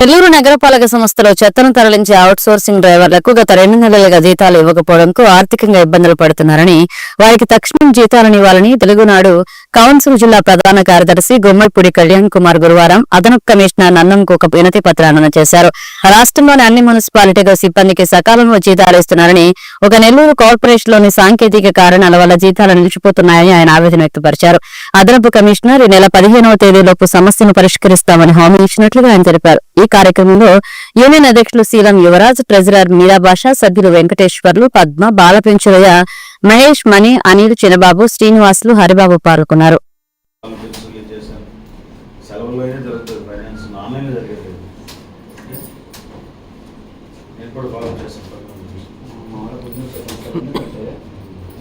నెల్లూరు నగరపాలక సంస్థలో చెత్తను తరలించే అవుట్ సోర్సింగ్ డ్రైవర్లకు గత రెండు నెలలుగా జీతాలు ఇవ్వకపోవడంతో ఆర్థికంగా ఇబ్బందులు పడుతున్నారని వారికి తక్షణం జీతాలనివ్వాలని తెలుగునాడు కౌన్సిల్ జిల్లా ప్రధాన కార్యదర్శి గుమ్మడిపూడి కళ్యాణ్ కుమార్ గురువారం అదనపు కమిషనర్ నన్నంకు ఒక వినతి పత్రాన్ని చేశారు. రాష్ట్రంలోని అన్ని మున్సిపాలిటీల సిబ్బందికి సకాలంలో జీతాలు ఇస్తున్నారని ఒక నెల్లూరు కార్పొరేషన్లోని సాంకేతిక కారణాల వల్ల జీతాలు నిలిచిపోతున్నాయని ఆయన ఆవేదన వ్యక్తపరిచారు. అదనపు కమిషనర్ ఈ నెల పదిహేనవ తేదీలోపు సమస్యను పరిష్కరిస్తామని హామీ ఇచ్చినట్లుగా ఆయన తెలిపారు. ఈ కార్యక్రమంలో యూనియన్ అధ్యక్షులు శీలం యువరాజ్ ట్రెజరర్ మీరాభాష సభ్యులు వెంకటేశ్వర్లు పద్మ బాలపెంచులయ్య మహేష్ మణి అనిల్ చినబాబు శ్రీనివాసులు హరిబాబు పాల్గొన్నారు.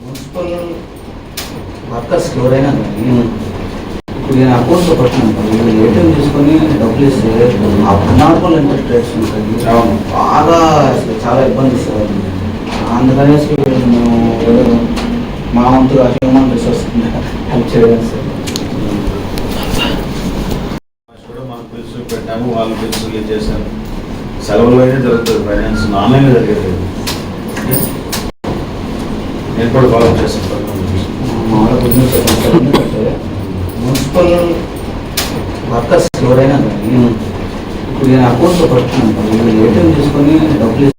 మున్సిపల్ వర్కర్స్కి ఎవరైనా నేను అకౌంట్లో పెట్టినాను వీళ్ళు ఏటీఎం తీసుకొని డబ్బులు ఇస్తే ఆ నార్మల్ ఇంట్రెస్ట్ రేట్స్ ఉంటాయి. బాగా అసలు చాలా ఇబ్బంది ఇస్తారు. అందుకనేసి మేము మా వంతుగా హ్యూమన్ రిసోర్స్ హెల్ప్ చేయడం సార్ పెట్టాము వాళ్ళు పెన్సిల్ చేశారు. సెలవుల్లో అయినా జరుగుతుంది ఫైనాన్స్ ఆన్లైన్లో జరిగేది నేను కూడా ఫాలో చేస్తాను. మున్సిపల్ ఎవరైనా కానీ ఇప్పుడు నేను అకౌంట్లో పెడుతున్నాను. వీళ్ళు ఏటీఎం తీసుకొని డబ్బులు